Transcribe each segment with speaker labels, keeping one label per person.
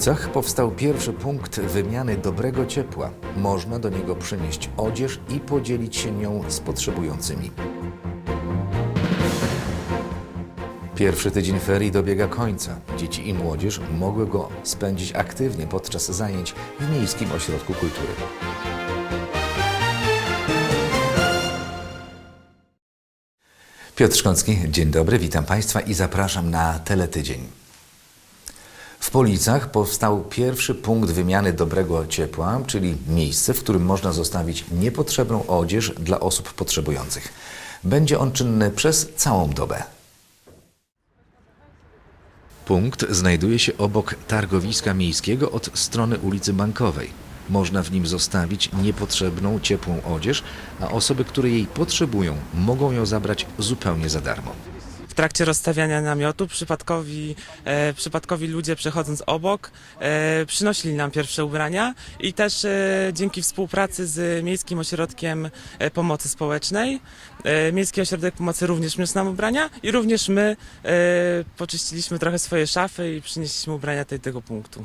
Speaker 1: Policach powstał pierwszy punkt wymiany dobrego ciepła. Można do niego przynieść odzież i podzielić się nią z potrzebującymi. Pierwszy tydzień ferii dobiega końca. Dzieci i młodzież mogły go spędzić aktywnie podczas zajęć w Miejskim Ośrodku Kultury. Piotr Szkącki, dzień dobry, witam Państwa i zapraszam na Teletydzień. W Policach powstał pierwszy punkt wymiany dobrego ciepła, czyli miejsce, w którym można zostawić niepotrzebną odzież dla osób potrzebujących. Będzie on czynny przez całą dobę. Punkt znajduje się obok targowiska miejskiego od strony ulicy Bankowej. Można w nim zostawić niepotrzebną ciepłą odzież, a osoby, które jej potrzebują, mogą ją zabrać zupełnie za darmo.
Speaker 2: Trakcie rozstawiania namiotu przypadkowi, e, przypadkowi ludzie przechodząc obok e, przynosili nam pierwsze ubrania i też e, dzięki współpracy z Miejskim Ośrodkiem e, Pomocy Społecznej e, Miejski Ośrodek Pomocy również przyniósł nam ubrania i również my e, poczyściliśmy trochę swoje szafy i przynieśliśmy ubrania do tego punktu.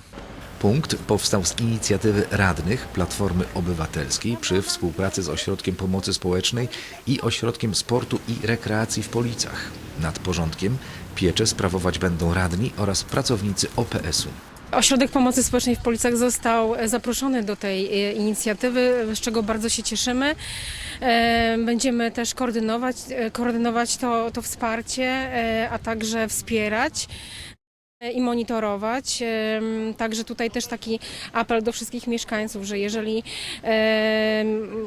Speaker 1: Punkt powstał z inicjatywy radnych Platformy Obywatelskiej przy współpracy z Ośrodkiem Pomocy Społecznej i Ośrodkiem Sportu i Rekreacji w Policach. Nad porządkiem piecze sprawować będą radni oraz pracownicy OPS-u.
Speaker 3: Ośrodek Pomocy Społecznej w Policach został e, zaproszony do tej e, inicjatywy, z czego bardzo się cieszymy. E, Będziemy też koordynować, koordynować to, to wsparcie, a także wspierać i monitorować. Także tutaj też taki apel do wszystkich mieszkańców, że jeżeli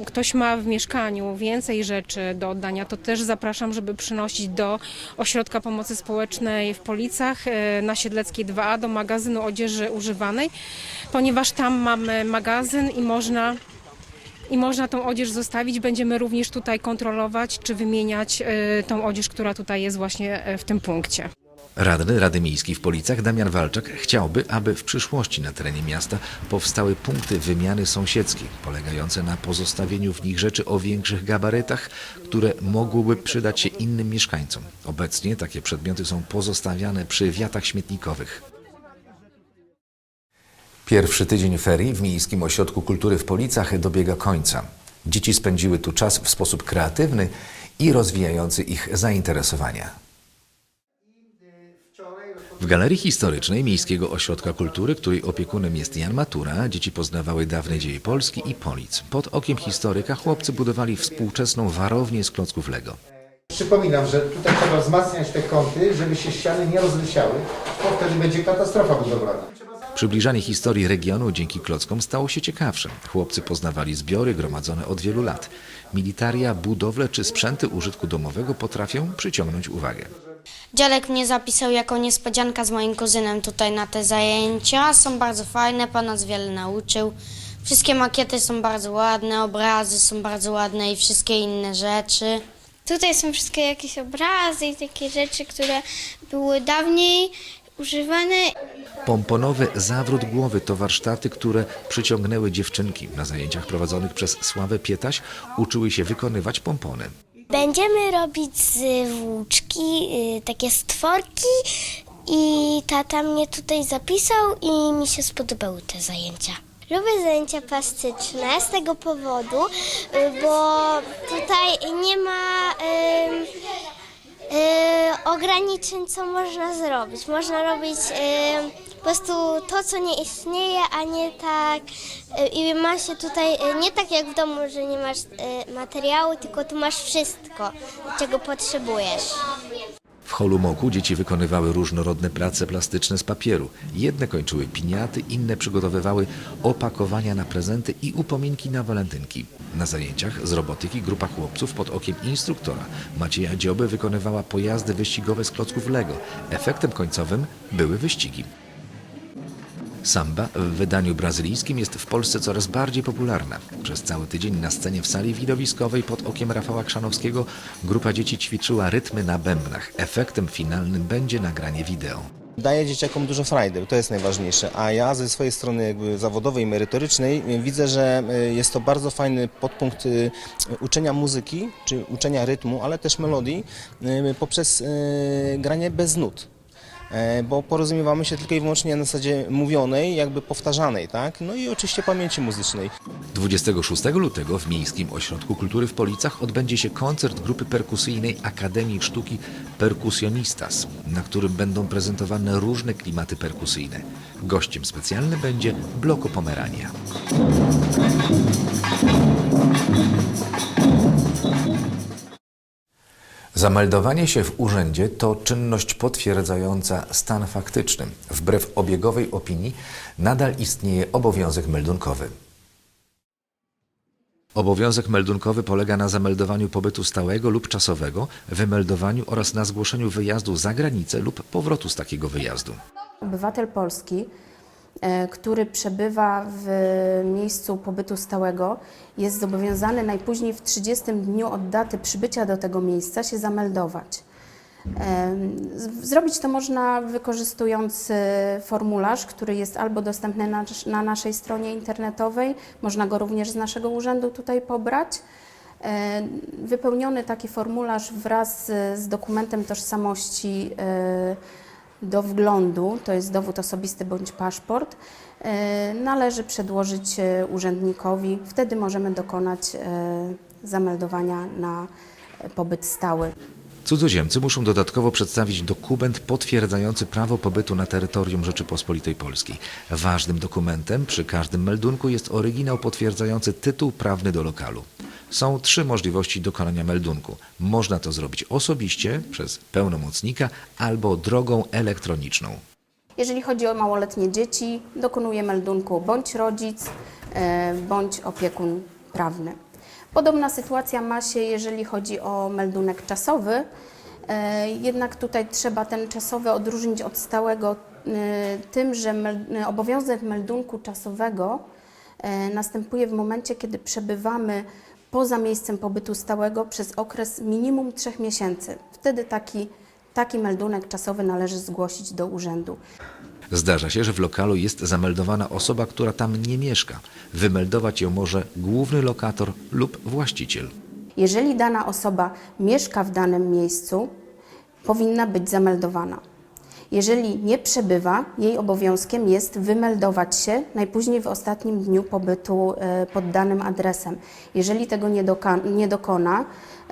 Speaker 3: ktoś ma w mieszkaniu więcej rzeczy do oddania, to też zapraszam, żeby przynosić do Ośrodka Pomocy Społecznej w Policach e, na Siedleckiej 2A do magazynu odzieży używanej, ponieważ tam mamy magazyn i można i można tą odzież zostawić. Będziemy również tutaj kontrolować czy wymieniać e, tą odzież, która tutaj jest właśnie e, w tym punkcie.
Speaker 1: Radny Rady Miejskiej w Policach Damian Walczak chciałby, aby w przyszłości na terenie miasta powstały punkty wymiany sąsiedzkiej, polegające na pozostawieniu w nich rzeczy o większych gabarytach, które mogłyby przydać się innym mieszkańcom. Obecnie takie przedmioty są pozostawiane przy wiatach śmietnikowych. Pierwszy tydzień ferii w Miejskim Ośrodku Kultury w Policach dobiega końca. Dzieci spędziły tu czas w sposób kreatywny i rozwijający ich zainteresowania. W Galerii Historycznej Miejskiego Ośrodka Kultury, której opiekunem jest Jan Matura, dzieci poznawały dawne dzieje Polski i Polic. Pod okiem historyka chłopcy budowali współczesną warownię z klocków Lego.
Speaker 4: Przypominam, że tutaj trzeba wzmacniać te kąty, żeby się ściany nie rozleciały, bo wtedy będzie katastrofa budowlana.
Speaker 1: Przybliżanie historii regionu dzięki klockom stało się ciekawsze. Chłopcy poznawali zbiory gromadzone od wielu lat. Militaria, budowle czy sprzęty użytku domowego potrafią przyciągnąć uwagę.
Speaker 5: Dziadek mnie zapisał jako niespodzianka z moim kuzynem tutaj na te zajęcia. Są bardzo fajne, pan nas wiele nauczył. Wszystkie makiety są bardzo ładne, obrazy są bardzo ładne i wszystkie inne rzeczy.
Speaker 6: Tutaj są wszystkie jakieś obrazy i takie rzeczy, które były dawniej używane.
Speaker 1: Pomponowy zawrót głowy to warsztaty, które przyciągnęły dziewczynki. Na zajęciach prowadzonych przez Sławę Pietaś uczyły się wykonywać pompony.
Speaker 6: Będziemy robić z włóczki y, takie stworki i tata mnie tutaj zapisał i mi się spodobały te zajęcia. Lubię zajęcia plastyczne z tego powodu, y, bo tutaj nie ma y, ograniczeń, co można zrobić. Można robić prostu to, co nie istnieje, a nie tak. y, I ma się tutaj y, nie tak jak w domu, że nie masz y, materiału, tylko tu masz wszystko, czego potrzebujesz.
Speaker 1: W holu Moku dzieci wykonywały różnorodne prace plastyczne z papieru. Jedne kończyły piniaty, inne przygotowywały opakowania na prezenty i upominki na walentynki. Na zajęciach z robotyki grupa chłopców pod okiem instruktora Macieja Dzioby wykonywała pojazdy wyścigowe z klocków Lego. Efektem końcowym były wyścigi. Samba w wydaniu brazylijskim jest w Polsce coraz bardziej popularna. Przez cały tydzień na scenie w sali widowiskowej pod okiem Rafała Krzanowskiego grupa dzieci ćwiczyła rytmy na bębnach. Efektem finalnym będzie nagranie wideo.
Speaker 7: Daje dzieciakom dużo frajdy, to jest najważniejsze, a ja ze swojej strony jakby zawodowej, merytorycznej widzę, że y, jest to bardzo fajny podpunkt y, uczenia muzyki, czy uczenia rytmu, ale też melodii y, poprzez granie bez nut. E, bo porozumiewamy się tylko i wyłącznie na zasadzie mówionej, jakby powtarzanej, tak? No i oczywiście pamięci muzycznej.
Speaker 1: 26 lutego w Miejskim Ośrodku Kultury w Policach odbędzie się koncert grupy perkusyjnej Akademii Sztuki Perkusjonistas, na którym będą prezentowane różne klimaty perkusyjne. Gościem specjalnym będzie Bloko Pomerania. Zameldowanie się w urzędzie to czynność potwierdzająca stan faktyczny. Wbrew obiegowej opinii nadal istnieje obowiązek meldunkowy. Obowiązek meldunkowy polega na zameldowaniu pobytu stałego lub czasowego, wymeldowaniu oraz na zgłoszeniu wyjazdu za granicę lub powrotu z takiego wyjazdu.
Speaker 8: Obywatel Polski, który przebywa w miejscu pobytu stałego, jest zobowiązany najpóźniej w 30 dniu od daty przybycia do tego miejsca się zameldować. E, Zrobić to można wykorzystując e, formularz, który jest albo dostępny na, na naszej stronie internetowej, można go również z naszego urzędu tutaj pobrać. E, Wypełniony taki formularz wraz z, dokumentem tożsamości e, do wglądu, to jest dowód osobisty bądź paszport, e, należy przedłożyć e, urzędnikowi. Wtedy możemy dokonać e, zameldowania na pobyt stały.
Speaker 1: Cudzoziemcy muszą dodatkowo przedstawić dokument potwierdzający prawo pobytu na terytorium Rzeczypospolitej Polskiej. Ważnym dokumentem przy każdym meldunku jest oryginał potwierdzający tytuł prawny do lokalu. Są trzy możliwości dokonania meldunku. Można to zrobić osobiście, przez pełnomocnika albo drogą elektroniczną.
Speaker 8: Jeżeli chodzi o małoletnie dzieci, dokonuje meldunku bądź rodzic, e, bądź opiekun prawny. Podobna sytuacja ma się, jeżeli chodzi o meldunek czasowy, e, jednak tutaj trzeba ten czasowy odróżnić od stałego e, tym, że obowiązek meldunku czasowego następuje w momencie, kiedy przebywamy poza miejscem pobytu stałego przez okres minimum trzech miesięcy. Wtedy taki, taki meldunek czasowy należy zgłosić do urzędu.
Speaker 1: Zdarza się, że w lokalu jest zameldowana osoba, która tam nie mieszka. Wymeldować ją może główny lokator lub właściciel.
Speaker 8: Jeżeli dana osoba mieszka w danym miejscu, powinna być zameldowana. Jeżeli nie przebywa, jej obowiązkiem jest wymeldować się najpóźniej w ostatnim dniu pobytu e, pod danym adresem. Jeżeli tego nie, nie dokona,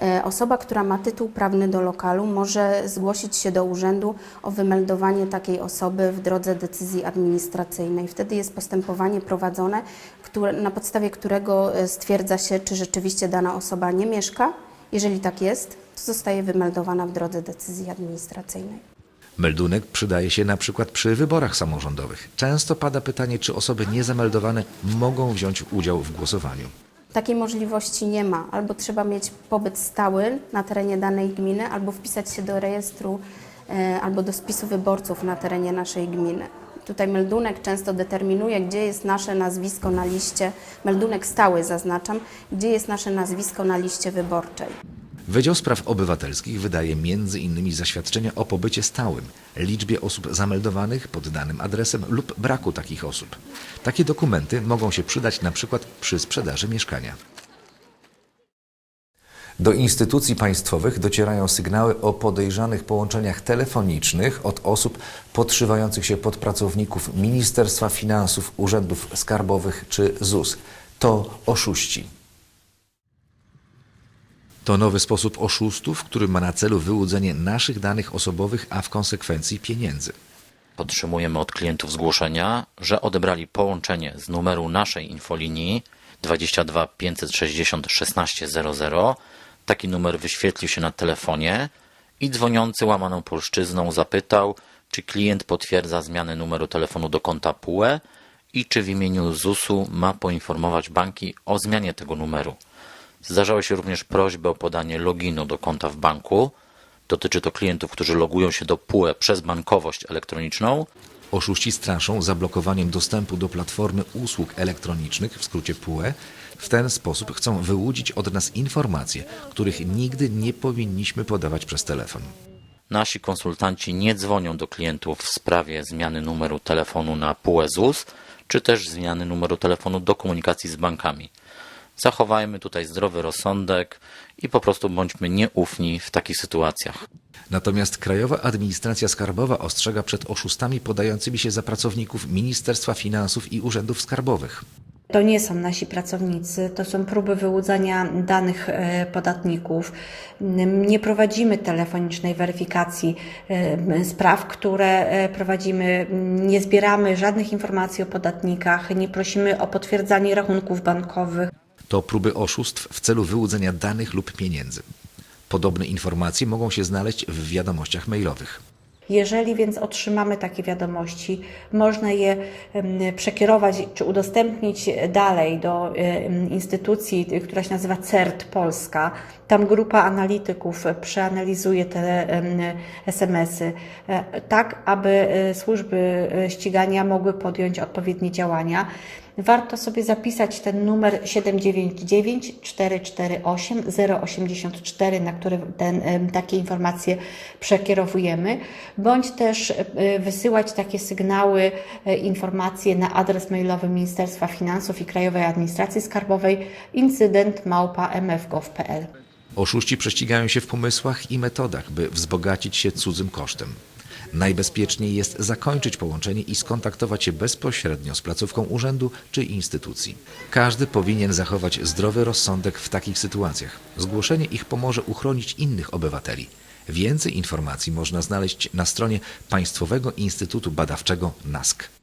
Speaker 8: e, osoba, która ma tytuł prawny do lokalu, może zgłosić się do urzędu o wymeldowanie takiej osoby w drodze decyzji administracyjnej. Wtedy jest postępowanie prowadzone, które, na podstawie którego e, stwierdza się, czy rzeczywiście dana osoba nie mieszka. Jeżeli tak jest, to zostaje wymeldowana w drodze decyzji administracyjnej.
Speaker 1: Meldunek przydaje się na przykład przy wyborach samorządowych. Często pada pytanie, czy osoby niezameldowane mogą wziąć udział w głosowaniu.
Speaker 8: Takiej możliwości nie ma. Albo trzeba mieć pobyt stały na terenie danej gminy, albo wpisać się do rejestru e, albo do spisu wyborców na terenie naszej gminy. Tutaj meldunek często determinuje, gdzie jest nasze nazwisko na liście, meldunek stały zaznaczam, gdzie jest nasze nazwisko na liście wyborczej.
Speaker 1: Wydział Spraw Obywatelskich wydaje innymi zaświadczenia o pobycie stałym, liczbie osób zameldowanych pod danym adresem lub braku takich osób. Takie dokumenty mogą się przydać przykład przy sprzedaży mieszkania. Do instytucji państwowych docierają sygnały o podejrzanych połączeniach telefonicznych od osób podszywających się pod pracowników Ministerstwa Finansów, Urzędów Skarbowych czy ZUS. To oszuści. To nowy sposób oszustów, który ma na celu wyłudzenie naszych danych osobowych, a w konsekwencji pieniędzy.
Speaker 9: Otrzymujemy od klientów zgłoszenia, że odebrali połączenie z numeru naszej infolinii 22 560 1600. Taki numer wyświetlił się na telefonie i dzwoniący łamaną polszczyzną zapytał, czy klient potwierdza zmianę numeru telefonu do konta PUE i czy w imieniu ZUS-u ma poinformować banki o zmianie tego numeru. Zdarzały się również prośby o podanie loginu do konta w banku. Dotyczy to klientów, którzy logują się do PUE przez bankowość elektroniczną.
Speaker 1: Oszuści straszą zablokowaniem dostępu do platformy usług elektronicznych, w skrócie PUE. W ten sposób chcą wyłudzić od nas informacje, których nigdy nie powinniśmy podawać przez telefon.
Speaker 9: Nasi konsultanci nie dzwonią do klientów w sprawie zmiany numeru telefonu na PUE ZUS, czy też zmiany numeru telefonu do komunikacji z bankami. Zachowajmy tutaj zdrowy rozsądek i po prostu bądźmy nieufni w takich sytuacjach.
Speaker 1: Natomiast Krajowa Administracja Skarbowa ostrzega przed oszustami podającymi się za pracowników Ministerstwa Finansów i Urzędów Skarbowych.
Speaker 10: To nie są nasi pracownicy, to są próby wyłudzania danych e, podatników. Nie prowadzimy telefonicznej weryfikacji e, spraw, które e, prowadzimy. Nie zbieramy żadnych informacji o podatnikach, nie prosimy o potwierdzanie rachunków bankowych.
Speaker 1: To próby oszustw w celu wyłudzenia danych lub pieniędzy. Podobne informacje mogą się znaleźć w wiadomościach mailowych.
Speaker 10: Jeżeli więc otrzymamy takie wiadomości, można je przekierować czy udostępnić dalej do instytucji, która się nazywa CERT Polska. Tam grupa analityków przeanalizuje te SMS-y, e, tak aby e, służby e, ścigania mogły podjąć odpowiednie działania. Warto sobie zapisać ten numer 799 448 084, na który ten, takie informacje przekierowujemy, bądź też wysyłać takie sygnały, informacje na adres mailowy Ministerstwa Finansów i Krajowej Administracji Skarbowej incydent małpa mfgov.pl.
Speaker 1: Oszuści prześcigają się w pomysłach i metodach, by wzbogacić się cudzym kosztem. Najbezpieczniej jest zakończyć połączenie i skontaktować się bezpośrednio z placówką urzędu czy instytucji. Każdy powinien zachować zdrowy rozsądek w takich sytuacjach. Zgłoszenie ich pomoże uchronić innych obywateli. Więcej informacji można znaleźć na stronie Państwowego Instytutu Badawczego NASK.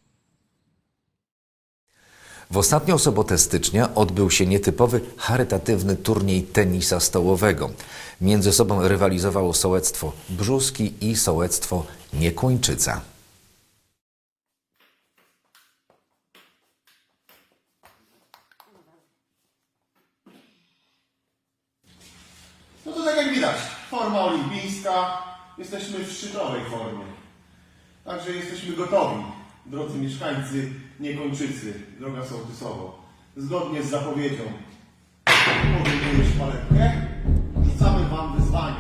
Speaker 1: W ostatnią sobotę stycznia odbył się nietypowy charytatywny turniej tenisa stołowego. Między sobą rywalizowało sołectwo Brzuski i sołectwo Niekłończyca.
Speaker 11: No to tak jak widać, forma olimpijska, jesteśmy w szczytowej formie. Także jesteśmy gotowi, drodzy mieszkańcy Niekończycy, droga sołtysowo. Zgodnie z zapowiedzią podejmujesz paletkę, rzucamy Wam wyzwanie.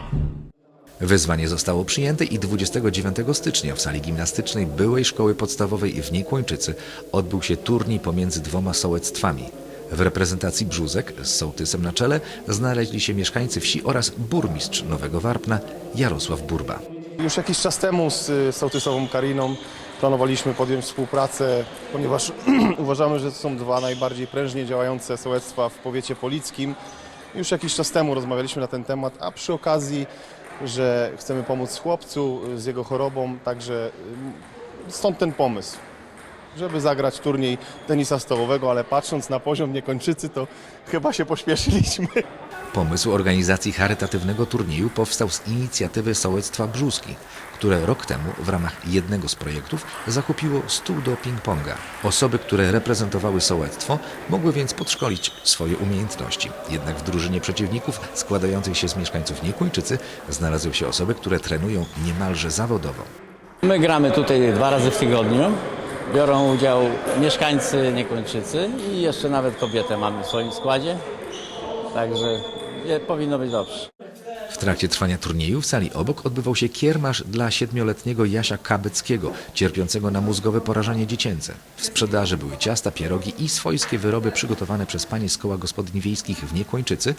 Speaker 1: Wyzwanie zostało przyjęte i 29 stycznia w sali gimnastycznej byłej szkoły podstawowej w Niekłończycy odbył się turniej pomiędzy dwoma sołectwami. W reprezentacji Brzózek z sołtysem na czele znaleźli się mieszkańcy wsi oraz burmistrz Nowego Warpna Jarosław Burba.
Speaker 12: Już jakiś czas temu z y, sołtysową Kariną planowaliśmy podjąć współpracę, ponieważ uważamy, że to są dwa najbardziej prężnie działające sołectwa w powiecie polickim. Już jakiś czas temu rozmawialiśmy na ten temat, a przy okazji, że chcemy pomóc chłopcu z jego chorobą, także y, stąd ten pomysł, żeby zagrać turniej tenisa stołowego, ale patrząc na poziom Niekończycy, to chyba się pośpieszyliśmy.
Speaker 1: Pomysł organizacji charytatywnego turnieju powstał z inicjatywy sołectwa Brzuski, które rok temu w ramach jednego z projektów zakupiło stół do ping-ponga. Osoby, które reprezentowały sołectwo, mogły więc podszkolić swoje umiejętności. Jednak w drużynie przeciwników składającej się z mieszkańców Niekójczycy znalazły się osoby, które trenują niemalże zawodowo.
Speaker 13: My gramy tutaj dwa razy w tygodniu. Biorą udział mieszkańcy Niekończycy i jeszcze nawet kobietę mamy w swoim składzie. Także powinno być dobrze.
Speaker 1: W trakcie trwania turnieju w sali obok odbywał się kiermasz dla siedmioletniego Jasia Kabeckiego, cierpiącego na mózgowe porażenie dziecięce. W sprzedaży były ciasta, pierogi i swojskie wyroby przygotowane przez panie z koła gospodyń wiejskich w Niekłończycy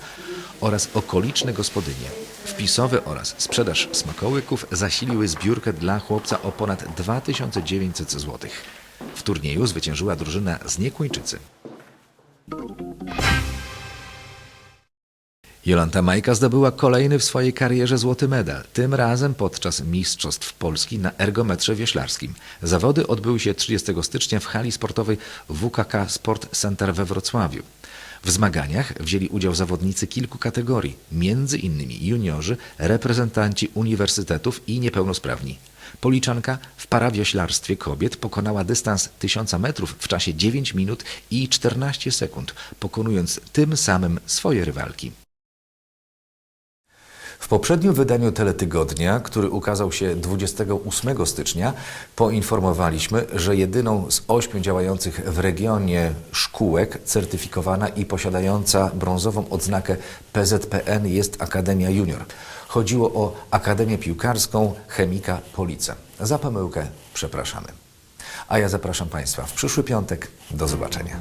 Speaker 1: oraz okoliczne gospodynie. Wpisowe oraz sprzedaż smakołyków zasiliły zbiórkę dla chłopca o ponad 2900 zł. W turnieju zwyciężyła drużyna z Niekłończycy. Jolanta Majka zdobyła kolejny w swojej karierze złoty medal, tym razem podczas Mistrzostw Polski na ergometrze wioślarskim. Zawody odbyły się 30 stycznia w hali sportowej WKK Sport Center we Wrocławiu. W zmaganiach wzięli udział zawodnicy kilku kategorii, między innymi juniorzy, reprezentanci uniwersytetów i niepełnosprawni. Policzanka w parawioślarstwie kobiet pokonała dystans 1000 metrów w czasie 9 minut i 14 sekund, pokonując tym samym swoje rywalki. W poprzednim wydaniu Teletygodnia, który ukazał się 28 stycznia, poinformowaliśmy, że jedyną z ośmiu działających w regionie szkółek certyfikowana i posiadająca brązową odznakę PZPN jest Akademia Junior. Chodziło o Akademię Piłkarską Chemika Police. Za pomyłkę przepraszamy. A ja zapraszam Państwa w przyszły piątek. Do zobaczenia.